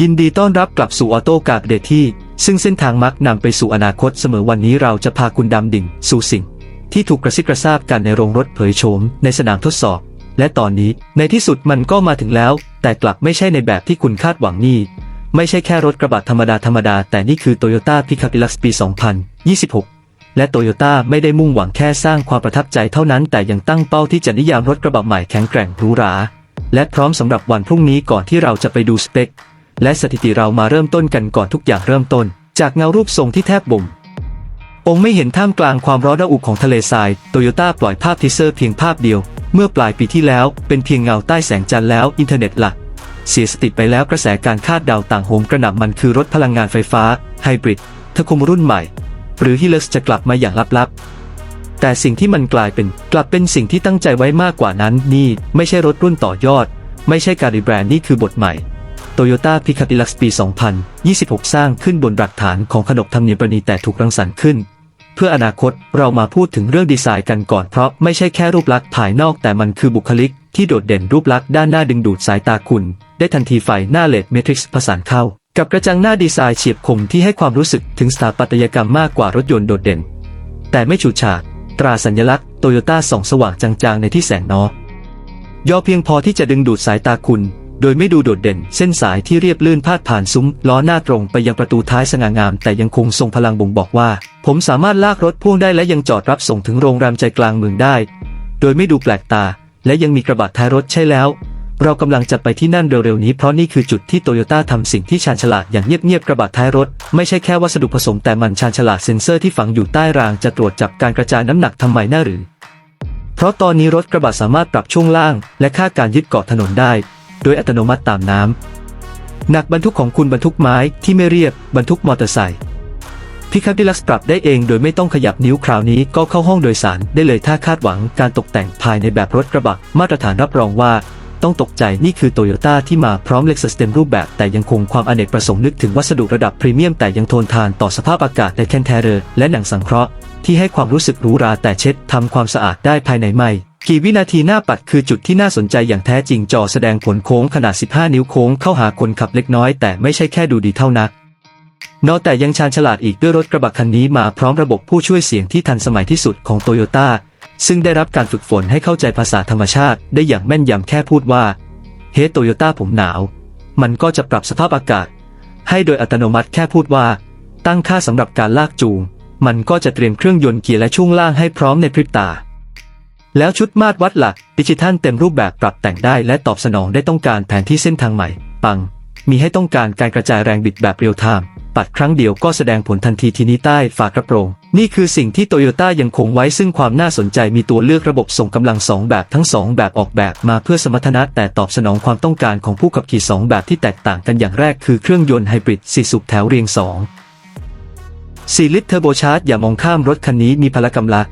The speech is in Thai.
ยินดีต้อนรับกลับสู่ออโต้กาเดที่ ซึ่งเส้นทางมักนำไปสู่อนาคตเสมอวันนี้เราจะพาคุณดำดิ่ง สู่สิ่ง ที่ถูกกระซิบกระซาบกันในโรงรถเผยโฉมในสนามทดสอบ และตอนนี้ในที่สุดมันก็มาถึงแล้ว แต่กลับไม่ใช่ในแบบที่คุณคาดหวังนี่ ไม่ใช่แค่รถกระบะธรรมดาธรรมดาแต่นี่คือ Toyota Pickup Deluxe ปี 2026 และโตโยต้าไม่ได้มุ่งหวังแค่สร้างความประทับใจเท่านั้น แต่ยังตั้งเป้าที่จะนิยามรถกระบะใหม่แข็งแกร่งหรูหราและพร้อมสำหรับวันพรุ่งนี้ก่อนที่เราจะไปดูสเปค และสถิติเรามาเริ่มต้นกันก่อนทุกอย่างเริ่มต้น จากเงารูปทรงที่แทบบ่มองไม่เห็นท่ามกลางความร้อนระอุของทะเลทรายโตโยต้าปล่อยภาพทีเซอร์เพียงภาพเดียว เมื่อปลายปีที่แล้วเป็นเพียงเงาใต้แสงจันทร์แล้วอินเทอร์เน็ตล่ะเสียสติไปแล้วกระแสการคาดเดาต่างโหมกระหน่ำมันคือรถพลังงานไฟฟ้าไฮบริดทะคุมรุ่นใหม่ หรือฮิเลสจะกลับมาอย่างลับๆ แต่สิ่งที่มันกลายเป็นกลับเป็นสิ่งที่ตั้งใจไว้มากกว่านั้นนี่ ไม่ใช่รถรุ่นต่อยอด ไม่ใช่การรีแบรนด์นี่คือบทใหม่ Toyota Pickup Deluxe ปี 2026 สร้างขึ้นบนหลักฐานของขนบธรรมเนียมประณีแต่ถูกรังสรรค์ขึ้น เพื่ออนาคตเรามาพูดถึงเรื่องดีไซน์กันก่อนเพราะไม่ใช่แค่รูปลักษณ์ภายนอกแต่มันคือบุคลิก ที่โดดเด่นรูปลักษณ์ด้านหน้าดึงดูดสายตาคุณ ได้ทันทีไฟหน้าเลดเมทริกซ์ผสานเข้า กับกระจังหน้าดีไซน์เฉียบคมที่ให้ความรู้สึกถึงสถาปัตยกรรมมากกว่ารถยนต์โดดเด่น แต่ไม่ฉูดฉาดตราสัญลักษณ์โตโยต้าส่องสว่างจางๆในที่แสงนอย่อเพียงพอที่จะดึงดูดสายตาคุณ โดยไม่ดูโดดเด่น เส้นสายที่เรียบลื่นพาดผ่านซุ้ม ล้อหน้าตรงไปยังประตูท้ายสง่างาม แต่ยังคงทรงพลังบ่งบอกว่า ผมสามารถลากรถพ่วงได้และยังจอดรับส่งถึงโรงแรมใจกลางเมืองได้ โดยไม่ดูแปลกตา และยังมีกระบะท้ายรถใช่แล้ว เรากำลังจะไปที่นั่นเร็วๆนี้เพราะนี่คือจุดที่โตโยต้าทำสิ่งที่ชาญฉลาดอย่างเงียบๆกระบะท้ายรถ ไม่ใช่แค่วัสดุผสมแต่มันชาญฉลาดเซ็นเซอร์ที่ฝังอยู่ใต้รางจะตรวจจับการกระจายน้ำหนักทำไมน่าหรือ เพราะตอนนี้รถกระบะสามารถปรับช่วงล่าง และค่าการยึดเกาะถนนได้ โดยอัตโนมัติตามน้ำหนักบรรทุกของคุณบรรทุกไม้ที่ไม่เรียบบรรทุกมอเตอร์ไซค์พิคับดิลักปรับได้เองโดยไม่ต้องขยับนิ้วคราวนี้ก็เข้าห้องโดยสารได้เลยถ้าคาดหวังการตกแต่งภายในแบบรถกระบะมาตรฐานรับรองว่า ต้องตกใจนี่คือโตโยต้าที่มาพร้อมเล็กซัสเต็มรูปแบบแต่ยังคงความอเนกประสงค์นึกถึงวัสดุระดับพรีเมียมแต่ยังทนทานต่อสภาพอากาศในแคนเทเรอร์และหนังสังเคราะห์ที่ให้ความรู้สึกหรูหราแต่เช็ดทำความสะอาดได้ภายในไม่ กี่วินาทีหน้าปัดคือจุดที่น่าสนใจอย่างแท้จริงจอแสดงผลโค้งขนาด 15 นิ้วโค้งเข้าหาคนขับเล็กน้อยแต่ไม่ใช่แค่ดูดีเท่านักนอกแต่ยังชาญฉลาดอีกด้วยรถกระบะคันนี้มาพร้อมระบบผู้ช่วยเสียงที่ทันสมัยที่สุดของโตโยต้าซึ่งได้รับการฝึกฝนให้เข้าใจภาษาธรรมชาติได้อย่างแม่นยำแค่พูดว่า เฮ้โตโยต้าผมหนาว มันก็จะปรับสภาพอากาศ ให้โดยอัตโนมัติแค่พูดว่า ตั้งค่าสำหรับการลากจูง มันก็จะเตรียมเครื่องยนต์เกียร์และช่วงล่างให้พร้อมในพริบตา แล้วชุดมาตรวัดหลักดิจิทัลเต็มรูปแบบปรับแต่งได้และตอบสนองได้ต้องการแผนที่เส้นทางใหม่ ปัง มีให้ต้องการการกระจายแรงบิดแบบเรียลไทม์ปัดครั้งเดียวก็แสดงผลทันทีทีนี้ใต้ฝากระโปรง นี่คือสิ่งที่โตโยต้ายังคงไว้ซึ่งความน่าสนใจมีตัวเลือกระบบส่งกำลังสองแบบทั้งสองแบบออกแบบมาเพื่อสมรรถนะแต่ตอบสนองความต้องการของผู้ขับขี่สองแบบที่แตกต่างกันอย่างแรกคือเครื่องยนต์ไฮบริดสี่สูบแถวเรียงสอง4ลิตรเทอร์โบชาร์จอย่ามองข้ามรถคันนี้มีพละกำลัง